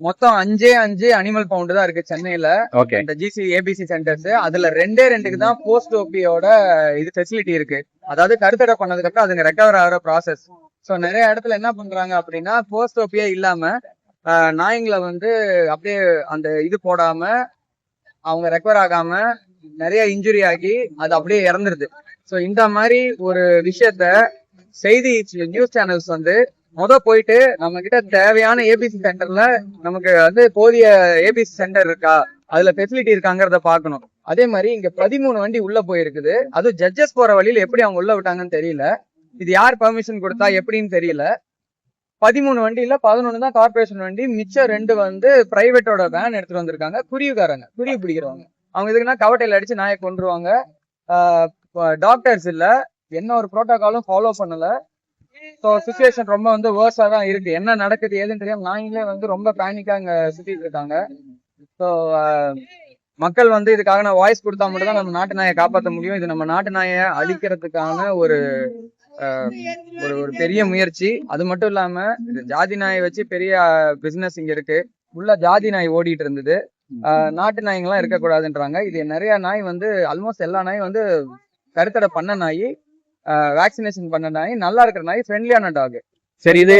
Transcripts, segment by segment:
மொத்தம் அஞ்சே அஞ்சு அனிமல் பவுண்ட் தான் இருக்கு சென்னையில. இந்த ஜிசி ஏபிசி சென்டர்ஸ் அதுல ரெண்டே ரெண்டுக்கு தான் போஸ்ட் ஓபியோட இது ஃபெசிலிட்டி இருக்கு. அதாவது கருத்தடை பண்ணதுக்கு அப்புறம் அதுங்க ரெக்கவர் ஆகிற ப்ராசஸ் ஸோ நிறைய இடத்துல என்ன பண்றாங்க அப்படின்னா போஸ்ட் ஓபியே இல்லாம நாய்ங்களை வந்து அப்படியே அந்த இது போடாம அவங்க ரெக்கவர் ஆகாம நிறைய இன்ஜுரி ஆகி அது அப்படியே இறந்துருது. ஸோ இந்த மாதிரி ஒரு விஷயத்த செய்தி நியூஸ் சேனல்ஸ் வந்து முத போயிட்டு நம்ம கிட்ட தேவையான ஏபிசி சென்டர்ல நமக்கு வந்து போதிய ஏபிசி சென்டர் இருக்கா? அதுல ஃபெசிலிட்டி இருக்காங்கிறத பார்க்கணும். அதே மாதிரி இங்க பதிமூணு வண்டி உள்ள போயிருக்குது. அதுவும் ஜட்ஜஸ் போற வழியில எப்படி அவங்க உள்ள விட்டாங்கன்னு தெரியல. இது யார் பெர்மிஷன் கொடுத்தா எப்படின்னு தெரியல. பதிமூணு வண்டியில பதினொன்னு தான் கார்பரேஷன் வண்டி. மிச்சம் ரெண்டு வந்து பிரைவேட்டோட வேன் எடுத்துட்டு வந்திருக்காங்க. குருவிக்காரங்க குருவி பிடிக்கிறவங்க. அவங்க எதுக்குன்னா கவட்டையில அடிச்சு நாயை கொண்டுருவாங்க டாக்டர்ஸ் இல்ல. என்ன ஒரு ப்ரோட்டோகாலும் ஃபாலோ பண்ணல. ஸோ சுச்சுவேஷன் ரொம்ப வந்து வேர்ஸா தான் இருக்கு. என்ன நடக்குது ஏதுன்னு தெரியாம நாங்களே வந்து ரொம்ப பேனிக்கா இங்க சுத்திட்டு இருக்காங்க. ஸோ மக்கள் வந்து இதுக்காக நான் வாய்ஸ் கொடுத்தா மட்டும் தான் நம்ம நாட்டு நாயை காப்பாற்ற முடியும். இது நம்ம நாட்டு நாயை அழிக்கிறதுக்கான ஒரு ஆஹ், ஒரு ஒரு பெரிய முயற்சி. அது மட்டும் இல்லாம ஜாதி நாயை வச்சு பெரிய பிசினஸ் இங்க இருக்கு. உள்ள ஜாதி நாய் ஓடிட்டு இருந்தது. ஆஹ், நாட்டு நாய்ங்கெல்லாம் இருக்கக்கூடாதுன்றாங்க. இது நிறைய நாய் வந்து ஆல்மோஸ்ட் எல்லா நாயும் வந்து கருத்தடை பண்ண நாய் வேக்சினேஷன் பண்ண நாய் நல்லா இருக்கிற நாய் ஃப்ரெண்ட்லியான டாக் சரி இது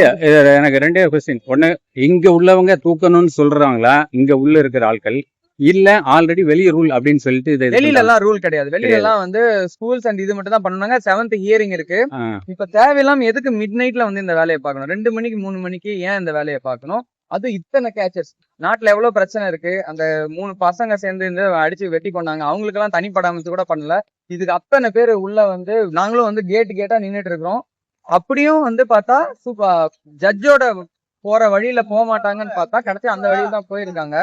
எனக்கு ரெண்டே கொஸ்டின் ஒண்ணு இங்க உள்ளவங்க தூக்கணும்னு சொல்றாங்களா? இங்க உள்ள இருக்கிற ஆட்கள்? இல்ல ஆல்ரெடி வெளிய ரூல் அப்படின்னு சொல்லிட்டு இதை வெளியில. எல்லாம் ரூல் கிடையாது. வெளியில எல்லாம் வந்து ஸ்கூல்ஸ் அண்ட் இது மட்டும் தான் பண்ணுவாங்க செவன்த் ஹியரிங் இருக்கு இப்ப தேவையில்லாம எதுக்கு மிட் நைட்ல வந்து இந்த வேலையை பார்க்கணும்? ரெண்டு மணிக்கு மூணு மணிக்கு ஏன் இந்த வேலையை பார்க்கணும்? அது இத்தனை கேச்சர்ஸ் நாட்டில் எவ்வளோ பிரச்சனை இருக்கு? அந்த மூணு பசங்க சேர்ந்து இருந்து அடிச்சு வெட்டி கொண்டாங்க. அவங்களுக்கெல்லாம் தனிப்பட அமைச்சு கூட பண்ணல. இதுக்கு அத்தனை பேர் உள்ள வந்து நாங்களும் வந்து கேட்டு கேட்டா நின்றுட்டு இருக்கிறோம். அப்படியும் வந்து பார்த்தா சூப்பர் ஜட்ஜோட போற வழியில போக மாட்டாங்கன்னு பார்த்தா கடைசி அந்த வழியில தான் போயிருக்காங்க.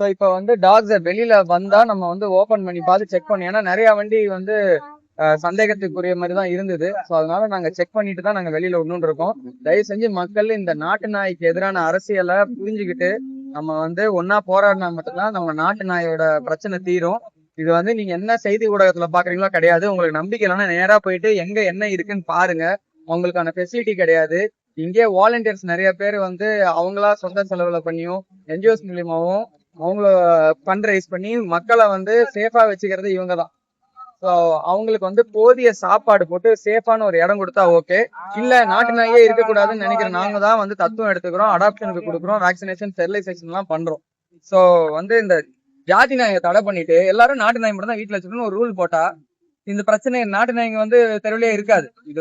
ஸோ இப்போ வந்து டாக்ஸை வெளியில வந்தா நம்ம வந்து ஓபன் பண்ணி பார்த்து செக் பண்ணி ஏன்னா நிறைய வண்டி வந்து சந்தேகத்துக்குரிய மாதிரி தான் இருந்தது. ஸோ அதனால நாங்க செக் பண்ணிட்டு தான் நாங்க வெளியில விடணும்னு இருக்கோம். தயவு செஞ்சு மக்கள் இந்த நாட்டு நாய்க்கு எதிரான அரசியலை புரிஞ்சுக்கிட்டு நம்ம வந்து ஒன்னா போராடினா மட்டும்தான் நம்ம நாட்டு நாயோட பிரச்சனை தீரும். இது வந்து நீங்க என்ன செய்தி ஊடகத்துல பாக்குறீங்களோ கிடையாது. உங்களுக்கு நம்பிக்கை இல்லைன்னா நேரா போயிட்டு எங்க என்ன இருக்குன்னு பாருங்க. உங்களுக்கான ஃபெசிலிட்டி கிடையாது. இங்கே வாலண்டியர்ஸ் நிறைய பேர் வந்து அவங்களா சொந்த செலவுல பண்ணியும் என்ஜிஓஸ் மூலியமாவும் அவங்கள ஃபண்ட் ரைஸ் பண்ணி மக்களை வந்து சேஃபா வச்சுக்கிறது இவங்க தான். ஸோ அவங்களுக்கு வந்து போதிய சாப்பாடு போட்டு சேஃபான ஒரு இடம் கொடுத்தா ஓகே இல்ல நாட்டு நாயே இருக்கக்கூடாதுன்னு நினைக்கிற நாங்க தான் வந்து தத்துவம் எடுத்துக்கிறோம் அடாப்ஷனுக்கு கொடுக்குறோம் வேக்சினேஷன் ஸ்டெரிலைசேஷன் எல்லாம் பண்றோம். ஸோ வந்து இந்த ஜாதி நாயை தடை பண்ணிட்டு எல்லாரும் நாட்டு நாய் மட்டும் தான் வீட்டில் வச்சுக்கணும்னு ஒரு ரூல் போட்டா இந்த பிரச்சனை நாட்டு நாய்ங்க வந்து தெருவிலே இருக்காது. இது